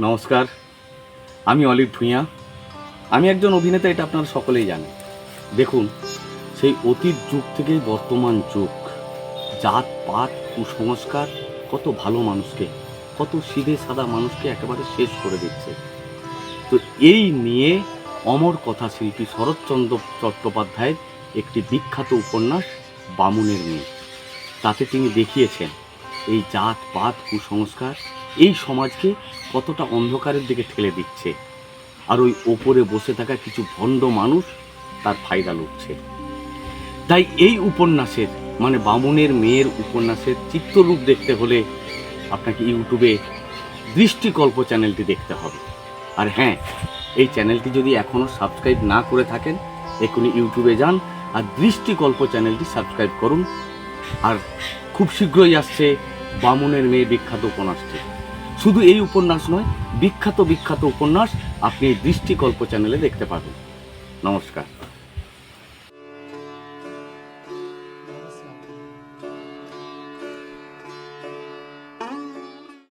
নমস্কার, আমি অলিভ ভূঁইয়া। আমি একজন অভিনেতা, এটা আপনারা সকলেই জানেন। দেখুন, সেই অতীত যুগ থেকেই বর্তমান যুগ। জাত, পাত, কুসংস্কার, কত ভালো মানুষকে, কত সিধে সাদা মানুষকে একেবারে শেষ করে দিচ্ছে। তো এই নিয়ে অমর কথা শিল্পী শরৎচন্দ্র চট্টোপাধ্যায়ের একটি বিখ্যাত উপন্যাস বামুনের মেয়ে। তাতে তিনি দেখিয়েছেন এই জাত, পাত, কুসংস্কার এই সমাজকে কতটা অন্ধকারের দিকে ঠেলে দিচ্ছে? আর ওই ওপরে বসে থাকা কিছু ভণ্ড মানুষ তার ফায়দা লুটছে। তাই এই উপন্যাসের মানে বামুনের মেয়ের উপন্যাসের চিত্ররূপ দেখতে হলে আপনাকে ইউটিউবে দৃষ্টিকল্প চ্যানেলটি দেখতে হবে। আর হ্যাঁ এই চ্যানেলটি যদি এখনও সাবস্ক্রাইব না করে থাকেন, এখনই ইউটিউবে যান আর দৃষ্টিকল্প চ্যানেলটি সাবস্ক্রাইব করুন। আর খুব শীঘ্রই আসছে বামুনের মেয়ে বিখ্যাত উপন্যাসটি। শুধু এই উপন্যাস নয়, বিখ্যাত বিখ্যাত উপন্যাস আপনি এই দৃষ্টিকল্প চ্যানেলে দেখতে পাবেন। নমস্কার।